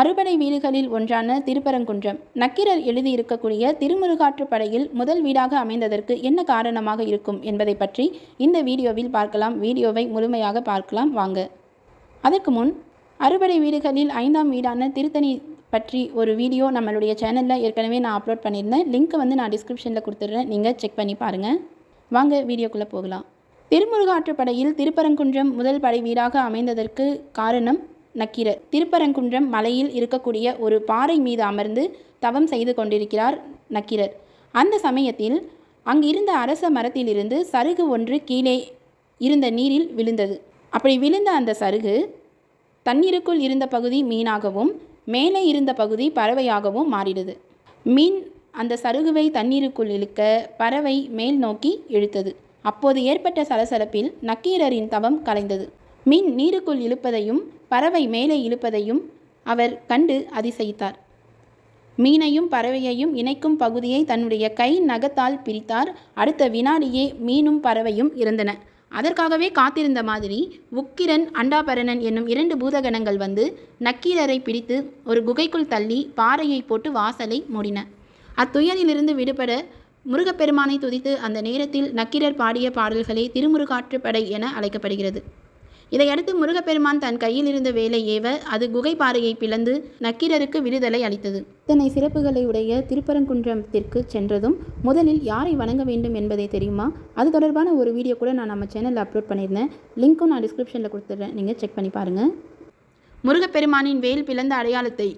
அறுபடை வீடுகளில் ஒன்றான திருப்பரங்குன்றம். நக்கீரர் எழுதியிருக்கக்கூடிய திருமுருகாற்றுப்படையில் முதல் வீடாக அமைந்ததற்கு என்ன காரணமாக இருக்கும் என்பதை பற்றி இந்த வீடியோவில் பார்க்கலாம். வீடியோவை முழுமையாக பார்க்கலாம். வாங்க. அதற்கு முன் அறுபடை வீடுகளில் ஐந்தாம் வீடான திருத்தணி பற்றி ஒரு வீடியோ நம்மளுடைய சேனலில் ஏற்கனவே நான் அப்லோட் பண்ணியிருந்தேன். லிங்க் வந்து நான் டிஸ்கிரிப்ஷனில் கொடுத்துட்றேன். நீங்கள் செக் பண்ணி பாருங்கள் வாங்க வீடியோக்குள்ளே போகலாம். திருமுருகாற்றுப்படையில் திருப்பரங்குன்றம் முதல் படை வீடாக அமைந்ததற்கு காரணம் நக்கீரர் திருப்பரங்குன்றம் மலையில் இருக்கக்கூடிய ஒரு பாறை மீது அமர்ந்து தவம் செய்து கொண்டிருக்கிறார் நக்கீரர். அந்த சமயத்தில் அங்கிருந்த அரச மரத்திலிருந்து சருகு ஒன்று கீழே இருந்த நீரில் விழுந்தது. அப்படி விழுந்த அந்த சருகு தண்ணீருக்குள் இருந்த பகுதி மீனாகவும் மேலே இருந்த பகுதி பறவையாகவும் மாறிடுது. மீன் அந்த சருகுவை தண்ணீருக்குள் இழுக்க பறவை மேல் நோக்கி இழுத்தது. அப்போது ஏற்பட்ட சலசலப்பில் நக்கீரரின் தவம் கலைந்தது. மீன் நீருக்குள் இழுப்பதையும் பறவை மேலே இழுப்பதையும் அவர் கண்டு அதிசயித்தார். மீனையும் பறவையையும் இணைக்கும் பகுதியை தன்னுடைய கை நகத்தால் பிரித்தார். அடுத்த வினாடியே மீனும் பறவையும் இறந்தன. அதற்காகவே காத்திருந்த மாதிரி உக்கிரன் அண்டாபரணன் என்னும் இரண்டு பூதகணங்கள் வந்து நக்கீரரை பிடித்து ஒரு குகைக்குள் தள்ளி பாறையை போட்டு வாசலை மூடின. அத்துயரிலிருந்து விடுபட முருகப்பெருமானை துதித்து அந்த நேரத்தில் நக்கீரர் பாடிய பாடல்களே திருமுருகாற்றுப்படை என அழைக்கப்படுகிறது. இதையடுத்து முருகப்பெருமான் தன் கையில் இருந்த வேலை ஏவ அது குகை பாறையை பிளந்து நக்கீரருக்கு விடுதலை அளித்தது. இத்தனை சிறப்புகளை உடைய திருப்பரங்குன்றத்திற்கு சென்றதும் முதலில் யாரை வணங்க வேண்டும் என்பதை தெரியுமா? அது தொடர்பான ஒரு வீடியோ கூட நான் நம்ம சேனலில் அப்லோட் பண்ணியிருந்தேன். லிங்க்கும் நான் டிஸ்கிரிப்ஷனில் கொடுத்துட்றேன். நீங்கள் செக் பண்ணி பாருங்கள் முருகப்பெருமானின் வேல் பிளந்த அடையாளத்தை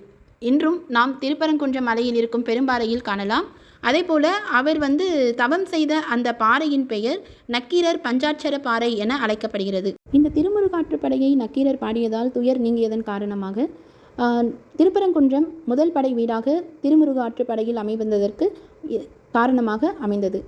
இன்றும் நாம் திருப்பரங்குன்றம் மலையில் இருக்கும் பெரும்பாறையில் காணலாம். அதேபோல அவர் வந்து தவம் செய்த அந்த பாறையின் பெயர் நக்கீரர் பஞ்சாட்சர பாறை என அழைக்கப்படுகிறது. இந்த திருமுருகாற்றுப்படையை நக்கீரர் பாடியதால் துயர் நீங்கியதன் காரணமாக திருப்பரங்குன்றம் முதல் படை வீடாக திருமுருகாற்றுப்படையில் அமைவந்ததற்கு காரணமாக அமைந்தது.